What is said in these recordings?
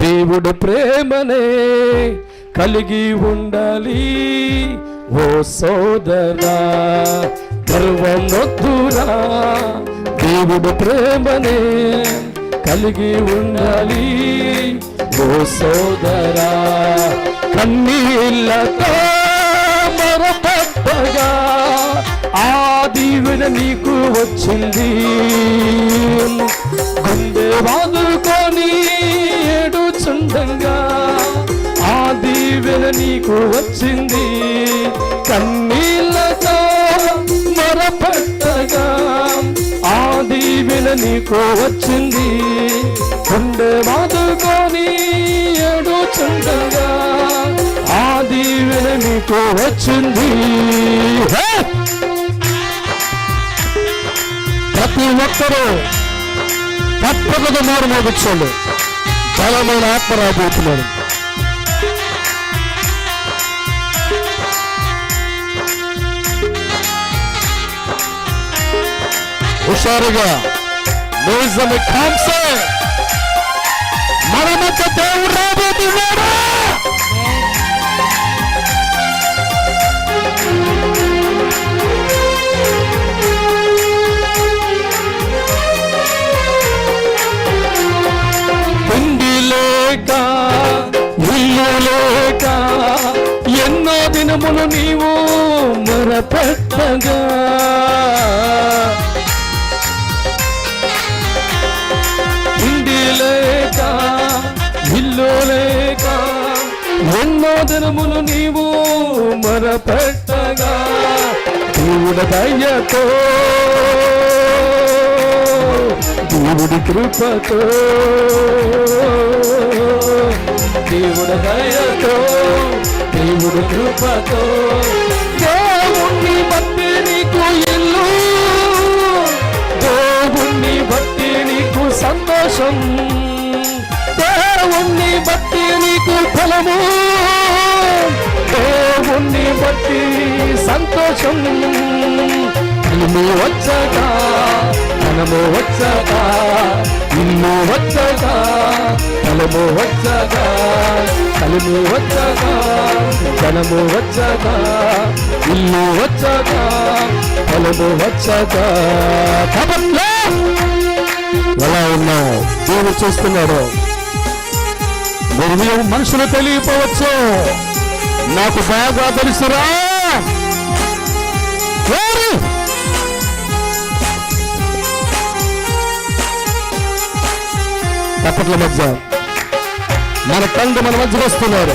దేవుడు ప్రేమనే కలిగి ఉండాలి ఓ సోదరా గర్వం నొద్దురా దేవుడు ప్రేమనే కలిగి ఉండాలి ఓ సోదరా. కన్నీళ్ళతో మరపట్టగా ఆ దీవెన నీకు వచ్చింది. నీకు వచ్చింది. కన్నీళ్ళతో మొరపట్టగా ఆ దీవెన నీకు వచ్చింది. గుండె వాదుకొని ఏడుచుండగా ఆ దీవెన నీకు వచ్చింది. ప్రతి ఒక్కరూ తప్పకుండా మారు మోగించండి బలమైన ఆత్మ రాబోతున్నాడు హుషారుగా నిజమే కాంసే మన మధ్య దేవుడు రాబోతున్నాడు తిండి లేక ఇల్లు లేక ఎన్నో దినములు నీవు మొరపెట్టగా లేక ఇల్లు లేక ఎన్నో దినములు నీవు మరపెట్టగా దేవుడ దయ్యతో దేవుడి కృపతో దేవుడి దయతో దేవుడి కృపతో. సంతోషం. దేవుణ్ణి బట్టి నీకు ఫలము. దేవుణ్ణి బట్టి సంతోషం. ఇల్లు వచ్చక మనము వచ్చక ఇల్లు వచ్చక ఫలము వచ్చక ఫలము వచ్చక ధనము వచ్చక ఇల్లు వచ్చక ఫలము వచ్చక కబట్లో ఎలా ఉన్నావు? దేవుడు చూస్తున్నాడు. మీరు మనుషులు తెలియపోవచ్చు నాకు బాగా తెలుసురా. అప్పట్ల మధ్య మన తండ్రి మన మధ్య వస్తున్నారు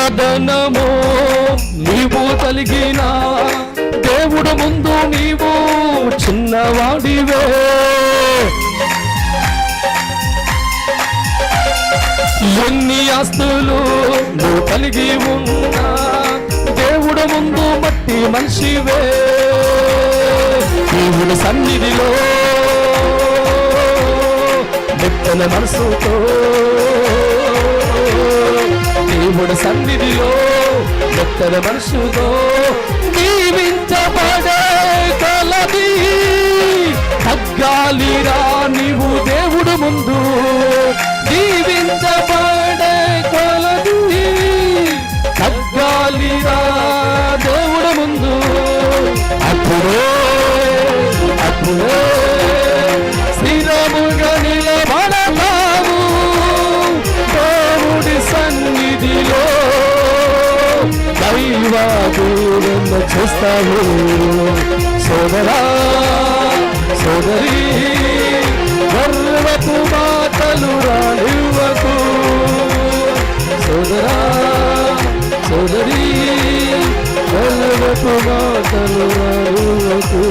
వీట నీవు కలిగిన దేవుడు ముందు నీవు చిన్నవాడివే. ఎన్ని ఆస్తులు నువ్వు కలిగి ఉన్నా దేవుడు ముందు మట్టి మనిషివే. దేవుని సన్నిధిలో మెత్తన మనసుతో దేవుడు సన్నిధిలో మెత్తన మనసుతో జీవించబడే కలది. తగ్గాలిరా నీవు దేవుడు ముందు జీవించబడే చూస్తావు సోదరా సోదరి గర్వపు మాటలు రానివ్వకు. సోదరా సోదరి గర్వపు మాటలు రానివ్వకు.